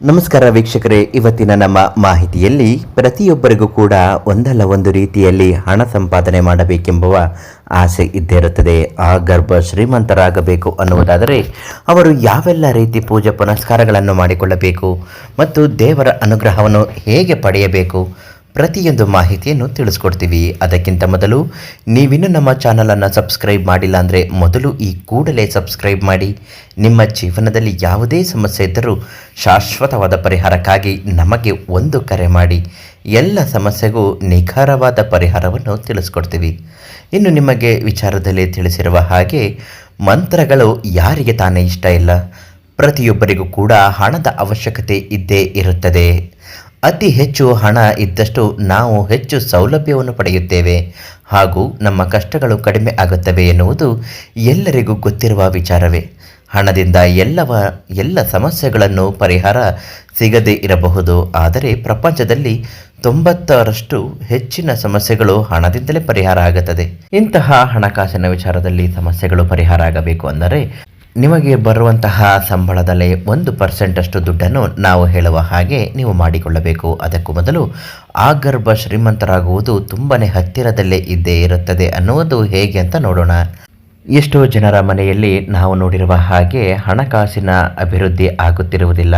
ನಮಸ್ಕಾರ ವೀಕ್ಷಕರೇ, ಇವತ್ತಿನ ನಮ್ಮ ಮಾಹಿತಿಯಲ್ಲಿ ಪ್ರತಿಯೊಬ್ಬರಿಗೂ ಕೂಡ ಒಂದಲ್ಲ ಒಂದು ರೀತಿಯಲ್ಲಿ ಹಣ ಸಂಪಾದನೆ ಮಾಡಬೇಕೆಂಬುವ ಆಸೆ ಇದ್ದೇ ಇರುತ್ತದೆ. ಆ ಗರ್ಭ ಶ್ರೀಮಂತರಾಗಬೇಕು ಅನ್ನುವುದಾದರೆ ಅವರು ಯಾವೆಲ್ಲ ರೀತಿ ಪೂಜೆ ಪುನಸ್ಕಾರಗಳನ್ನು ಮಾಡಿಕೊಳ್ಳಬೇಕು ಮತ್ತು ದೇವರ ಅನುಗ್ರಹವನ್ನು ಹೇಗೆ ಪಡೆಯಬೇಕು ಪ್ರತಿಯೊಂದು ಮಾಹಿತಿಯನ್ನು ತಿಳಿಸ್ಕೊಡ್ತೀವಿ. ಅದಕ್ಕಿಂತ ಮೊದಲು ನೀವಿನ್ನು ನಮ್ಮ ಚಾನಲನ್ನು ಸಬ್ಸ್ಕ್ರೈಬ್ ಮಾಡಿಲ್ಲ ಅಂದರೆ ಮೊದಲು ಈ ಕೂಡಲೇ ಸಬ್ಸ್ಕ್ರೈಬ್ ಮಾಡಿ. ನಿಮ್ಮ ಜೀವನದಲ್ಲಿ ಯಾವುದೇ ಸಮಸ್ಯೆ ಇದ್ದರೂ ಶಾಶ್ವತವಾದ ಪರಿಹಾರಕ್ಕಾಗಿ ನಮಗೆ ಒಂದು ಕರೆ ಮಾಡಿ. ಎಲ್ಲ ಸಮಸ್ಯೆಗೂ ನಿಖರವಾದ ಪರಿಹಾರವನ್ನು ತಿಳಿಸ್ಕೊಡ್ತೀವಿ. ಇನ್ನು ನಿಮಗೆ ವಿಚಾರದಲ್ಲಿ ತಿಳಿಸಿರುವ ಹಾಗೆ ಮಂತ್ರಗಳು ಯಾರಿಗೆ ತಾನೇ ಇಷ್ಟ ಇಲ್ಲ. ಪ್ರತಿಯೊಬ್ಬರಿಗೂ ಕೂಡ ಹಣದ ಅವಶ್ಯಕತೆ ಇದ್ದೇ ಇರುತ್ತದೆ. ಅತಿ ಹೆಚ್ಚು ಹಣ ಇದ್ದಷ್ಟು ನಾವು ಹೆಚ್ಚು ಸೌಲಭ್ಯವನ್ನು ಪಡೆಯುತ್ತೇವೆ. ಹಾಗೂ ನಮ್ಮ ಕಷ್ಟಗಳು ಕಡಿಮೆ ಆಗುತ್ತವೆ ಎನ್ನುವುದು ಎಲ್ಲರಿಗೂ ಗೊತ್ತಿರುವ ವಿಚಾರವೇ. ಹಣದಿಂದ ಎಲ್ಲವ, ಎಲ್ಲ ಸಮಸ್ಯೆಗಳನ್ನು ಪರಿಹಾರ ಸಿಗದೇ ಇರಬಹುದು. ಆದರೆ ಪ್ರಪಂಚದಲ್ಲಿ ತೊಂಬತ್ತರಷ್ಟು ಹೆಚ್ಚಿನ ಸಮಸ್ಯೆಗಳು ಹಣದಿಂದಲೇ ಪರಿಹಾರ ಆಗುತ್ತದೆ. ಇಂತಹ ಹಣಕಾಸಿನ ವಿಚಾರದಲ್ಲಿ ಸಮಸ್ಯೆಗಳು ಪರಿಹಾರ ಆಗಬೇಕು ಅಂದರೆ ನಿಮಗೆ ಬರುವಂತಹ ಸಂಬಳದಲ್ಲಿ ಒಂದು ಪರ್ಸೆಂಟಷ್ಟು ದುಡ್ಡನ್ನು ನಾವು ಹೇಳುವ ಹಾಗೆ ನೀವು ಮಾಡಿಕೊಳ್ಳಬೇಕು. ಅದಕ್ಕೂ ಮೊದಲು ಆ ಗರ್ಭ ಶ್ರೀಮಂತರಾಗುವುದು ತುಂಬಾ ಹತ್ತಿರದಲ್ಲೇ ಇದ್ದೇ ಇರುತ್ತದೆ ಅನ್ನುವುದು ಹೇಗೆ ಅಂತ ನೋಡೋಣ. ಎಷ್ಟೋ ಜನರ ಮನೆಯಲ್ಲಿ ನಾವು ನೋಡಿರುವ ಹಾಗೆ ಹಣಕಾಸಿನ ಅಭಿವೃದ್ಧಿ ಆಗುತ್ತಿರುವುದಿಲ್ಲ.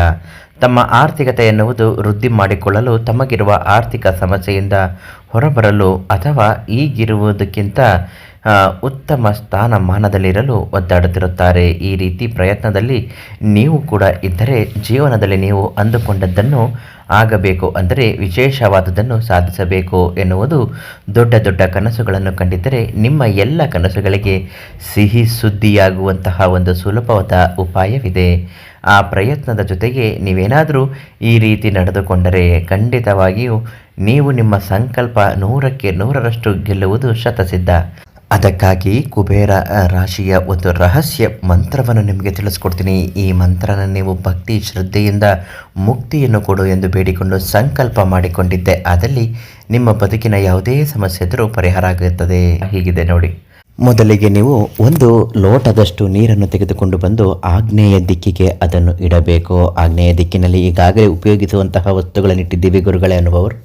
ತಮ್ಮ ಆರ್ಥಿಕತೆ ಎನ್ನುವುದು ವೃದ್ಧಿ ಮಾಡಿಕೊಳ್ಳಲು ತಮಗಿರುವ ಆರ್ಥಿಕ ಸಮಸ್ಯೆಯಿಂದ ಹೊರಬರಲು ಅಥವಾ ಈಗಿರುವುದಕ್ಕಿಂತ ಉತ್ತಮ ಸ್ಥಾನಮಾನದಲ್ಲಿರಲು ಒದ್ದಾಡುತ್ತಿರುತ್ತಾರೆ. ಈ ರೀತಿ ಪ್ರಯತ್ನದಲ್ಲಿ ನೀವು ಕೂಡ ಇದ್ದರೆ ಜೀವನದಲ್ಲಿ ನೀವು ಅಂದುಕೊಂಡದ್ದನ್ನು ಆಗಬೇಕು ಅಂದರೆ ವಿಶೇಷವಾದದನ್ನು ಸಾಧಿಸಬೇಕು ಎನ್ನುವುದು ದೊಡ್ಡ ದೊಡ್ಡ ಕನಸುಗಳನ್ನು ಕಂಡಿದ್ದರೆ ನಿಮ್ಮ ಎಲ್ಲ ಕನಸುಗಳಿಗೆ ಸಿಹಿ ಸುದ್ದಿಯಾಗುವಂತಹ ಒಂದು ಸುಲಭವಾದ ಉಪಾಯವಿದೆ. ಆ ಪ್ರಯತ್ನದ ಜೊತೆಗೆ ನೀವೇನಾದರೂ ಈ ರೀತಿ ನಡೆದುಕೊಂಡರೆ ಖಂಡಿತವಾಗಿಯೂ ನೀವು ನಿಮ್ಮ ಸಂಕಲ್ಪ ನೂರಕ್ಕೆ ನೂರರಷ್ಟು ಗೆಲ್ಲುವುದು ಶತಸಿದ್ಧ. ಅದಕ್ಕಾಗಿ ಕುಬೇರ ರಾಶಿಯ ಒಂದು ರಹಸ್ಯ ಮಂತ್ರವನ್ನು ನಿಮಗೆ ತಿಳಿಸ್ಕೊಡ್ತೀನಿ. ಈ ಮಂತ್ರನ ನೀವು ಭಕ್ತಿ, ಶ್ರದ್ಧೆಯಿಂದ ಮುಕ್ತಿಯನ್ನು ಕೊಡು ಎಂದು ಬೇಡಿಕೊಂಡು ಸಂಕಲ್ಪ ಮಾಡಿಕೊಂಡಿದ್ದೆ. ಆದಲ್ಲಿ ನಿಮ್ಮ ಬದುಕಿನ ಯಾವುದೇ ಸಮಸ್ಯೆ ಇದ್ದರೂ ಪರಿಹಾರ ಆಗುತ್ತದೆ. ಹೀಗಿದೆ ನೋಡಿ. ಮೊದಲಿಗೆ ನೀವು ಒಂದು ಲೋಟದಷ್ಟು ನೀರನ್ನು ತೆಗೆದುಕೊಂಡು ಬಂದು ಆಗ್ನೇಯ ದಿಕ್ಕಿಗೆ ಅದನ್ನು ಇಡಬೇಕು. ಆಗ್ನೇಯ ದಿಕ್ಕಿನಲ್ಲಿ ಈಗಾಗಲೇ ಉಪಯೋಗಿಸುವಂತಹ ವಸ್ತುಗಳನ್ನು ಇಟ್ಟಿದ್ದೀವಿ ಗುರುಗಳೇ ಅನ್ನುವವರು.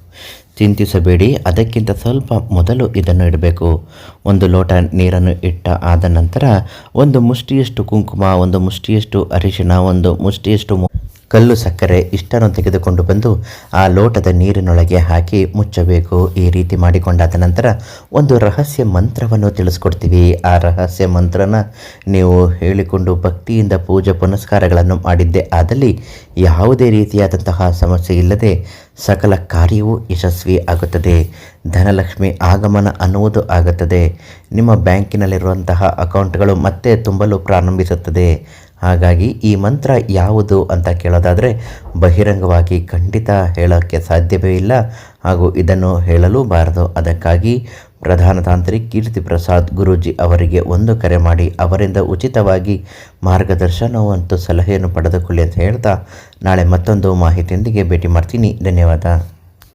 ಚಿಂತಿಸಬೇಡಿ. ಅದಕ್ಕಿಂತ ಸ್ವಲ್ಪ ಮೊದಲು ಇದನ್ನು ಇಡಬೇಕು. ಒಂದು ಲೋಟ ನೀರನ್ನು ಇಟ್ಟ ಆದ ನಂತರ ಒಂದು ಮುಷ್ಟಿಯಷ್ಟು ಕುಂಕುಮ, ಒಂದು ಮುಷ್ಟಿಯಷ್ಟು ಅರಿಶಿಣ, ಒಂದು ಮುಷ್ಟಿಯಷ್ಟು ಕಲ್ಲು ಸಕ್ಕರೆ ಇಷ್ಟನ್ನು ತೆಗೆದುಕೊಂಡು ಬಂದು ಆ ಲೋಟದ ನೀರಿನೊಳಗೆ ಹಾಕಿ ಮುಚ್ಚಬೇಕು. ಈ ರೀತಿ ಮಾಡಿಕೊಂಡಾದ ನಂತರ ಒಂದು ರಹಸ್ಯ ಮಂತ್ರವನ್ನು ತಿಳಿಸ್ಕೊಡ್ತೀವಿ. ಆ ರಹಸ್ಯ ಮಂತ್ರನ ನೀವು ಹೇಳಿಕೊಂಡು ಭಕ್ತಿಯಿಂದ ಪೂಜೆ ಪುನಸ್ಕಾರಗಳನ್ನು ಮಾಡಿದ್ದೆ ಆದಲ್ಲಿ ಯಾವುದೇ ರೀತಿಯಾದಂತಹ ಸಮಸ್ಯೆ ಇಲ್ಲದೆ ಸಕಲ ಕಾರ್ಯವೂ ಯಶಸ್ವಿ ಆಗುತ್ತದೆ. ಧನಲಕ್ಷ್ಮಿ ಆಗಮನ ಅನ್ನುವುದು ಆಗುತ್ತದೆ. ನಿಮ್ಮ ಬ್ಯಾಂಕಿನಲ್ಲಿರುವಂತಹ ಅಕೌಂಟ್ಗಳು ಮತ್ತೆ ತುಂಬಲು ಪ್ರಾರಂಭಿಸುತ್ತದೆ. ಹಾಗಾಗಿ ಈ ಮಂತ್ರ ಯಾವುದು ಅಂತ ಕೇಳೋದಾದರೆ ಬಹಿರಂಗವಾಗಿ ಖಂಡಿತ ಹೇಳೋಕ್ಕೆ ಸಾಧ್ಯವೇ ಇಲ್ಲ. ಹಾಗೂ ಇದನ್ನು ಹೇಳಲೂಬಾರದು ಅದಕ್ಕಾಗಿ ಪ್ರಧಾನ ತಾಂತ್ರಿಕ್ ಕೀರ್ತಿ ಪ್ರಸಾದ್ ಗುರೂಜಿ ಅವರಿಗೆ ಒಂದು ಕರೆ ಮಾಡಿ, ಅವರಿಂದ ಉಚಿತವಾಗಿ ಮಾರ್ಗದರ್ಶನ ಮತ್ತು ಸಲಹೆಯನ್ನು ಪಡೆದುಕೊಳ್ಳಿ ಅಂತ ಹೇಳ್ತಾ ನಾಳೆ ಮತ್ತೊಂದು ಮಾಹಿತಿಯೊಂದಿಗೆ ಭೇಟಿ ಮಾಡ್ತೀನಿ. ಧನ್ಯವಾದ.